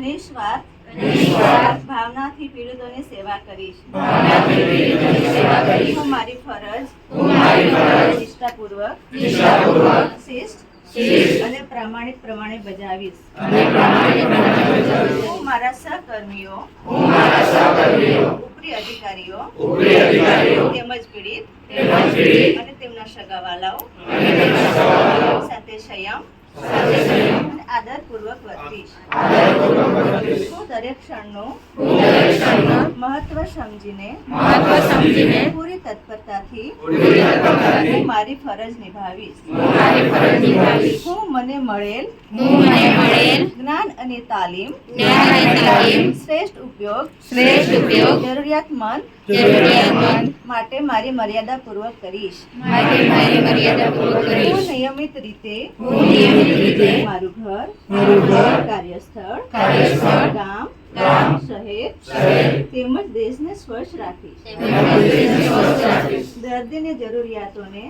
નિસ્વાર્થ ભાવનાથી પીડિતોની સેવા કરીશ. હું મારી ફરજ નિષ્ઠાપૂર્વક શિસ્ત અને પ્રામાણિક પ્રમાણે બજાવીશ. હું મારા સહકર્મીઓ ઉપરી અધિકારીઓ તેમજ પીડિત અને તેમના સગાવાલાઓ સાથે સંયમ આદરપૂર્વક વર્તીશ. હું મહત્વ સમજીને મહત્વ સમજીને પૂરી તત્પરતાથી હું મારી ફરજ નિભાવીશ. હું મને મળેલ જ્ઞાન અને તાલીમ શ્રેષ્ઠ ઉપયોગ શ્રેષ્ઠ જરૂરિયાતમંદ માટે મારી મર્યાદા પૂર્વક કરીશ. હું નિયમિત રીતે મારું ઘર કાર્યસ્થળ ગામ શહેર તેમજ દેશને સ્વચ્છ રાખીશ. દર્દીની જરૂરિયાતોને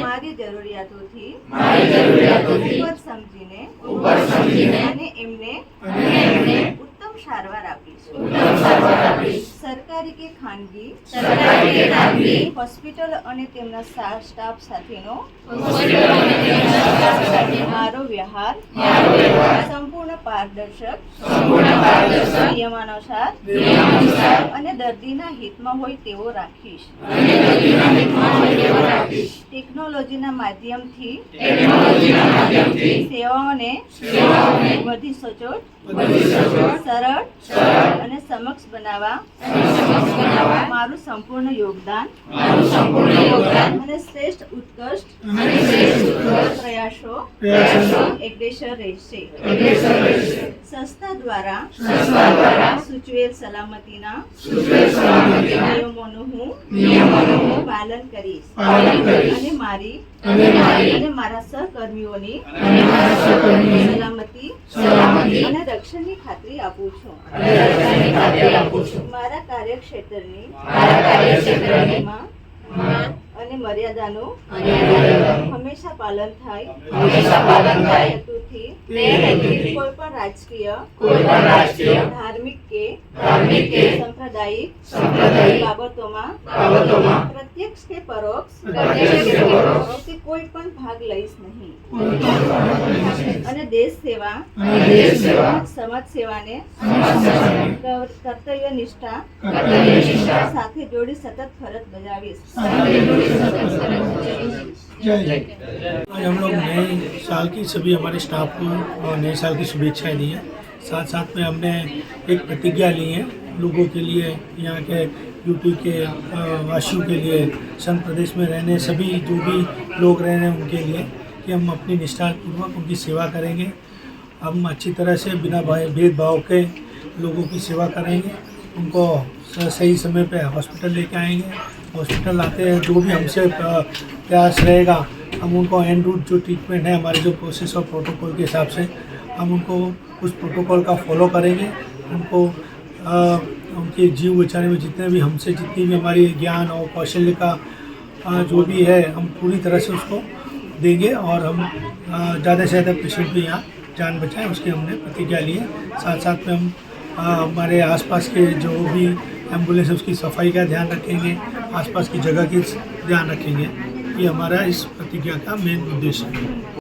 મારી જરૂરિયાતોથી ઉપર સમજીને અને એમને સરકારી કે ખાનગી? હોસ્પિટલ અને તેમના સ્ટાફ સાથેનો? મારો વ્યવહાર? સંપૂર્ણ પારદર્શક? નિયમાનુસાર? અને દર્દીના હિતમાં હોય તેવો રાખીશ. ટેકનોલોજીના માધ્યમથી? સેવાઓને વધુ સચોટ? સરળ. અને સમક્ષ બનાવવા. મારું સંપૂર્ણ યોગદાન. અને શ્રેષ્ઠ ઉત્કૃષ્ટ પ્રયાસો અગ્રેસર રહેશે. સંસ્થા દ્વારા સૂચવેલ સલામતીના નિયમોનું હું પાલન કરીશ. અને મારી અને મારા સહકર્મીઓની સલામતી અને રક્ષણની ખાતરી આપું છું. મારા કાર્યક્ષેત્રની માં અને મર્યાદાનું હંમેશા પાલન થાય. હેતુથી કોઈ પણ રાજકીય ધાર્મિક કે સાંપ્રદાયિક બાબતોમાં પ્રત્યક્ષ કે પરોક્ષ કે કોઈ પણ ભાગ લઈશ નહીં અને દેશ સેવા સમાજ સેવાને કર્તવ્ય નિષ્ઠા સાથે જોડી સતત ફરજ બજાવીશ आज हम लोग नए साल की सभी हमारे स्टाफ को और नए साल की शुभेच्छाएं दी हैं साथ साथ में हमने एक प्रतिज्ञा ली है लोगों के लिए, यहाँ के यूपी के वासियों के लिए, संघ प्रदेश में रहने सभी जो भी लोग रह हैं उनके लिए कि हम अपनी निष्ठापूर्वक उनकी सेवा करेंगे। हम अच्छी तरह से बिना भेदभाव के लोगों की सेवा करेंगे। उनको सही समय पे हॉस्पिटल लेके आएँगे। हॉस्पिटल आते हैं, जो भी हमसे प्रयास रहेगा, हम उनको एंड रूट जो ट्रीटमेंट है, हमारे जो प्रोसेस और प्रोटोकॉल के हिसाब से, हम उनको उस प्रोटोकॉल का फॉलो करेंगे। उनको उनके जीव बचाने में जितने भी हमसे, जितनी भी हमारी ज्ञान और कौशल्य का जो भी है, हम पूरी तरह से उसको देंगे और हम ज़्यादा से ज़्यादा पेशेंट भी यहाँ जान बचाएँ, उसकी हमने प्रतिज्ञा ली है। साथ साथ में हम हमारे आसपास के जो भी एंबुलेंस उसकी सफ़ाई का ध्यान रखेंगे, आसपास की जगह की ध्यान रखेंगे, ये हमारा इस प्रतिज्ञा का मेन उद्देश्य है।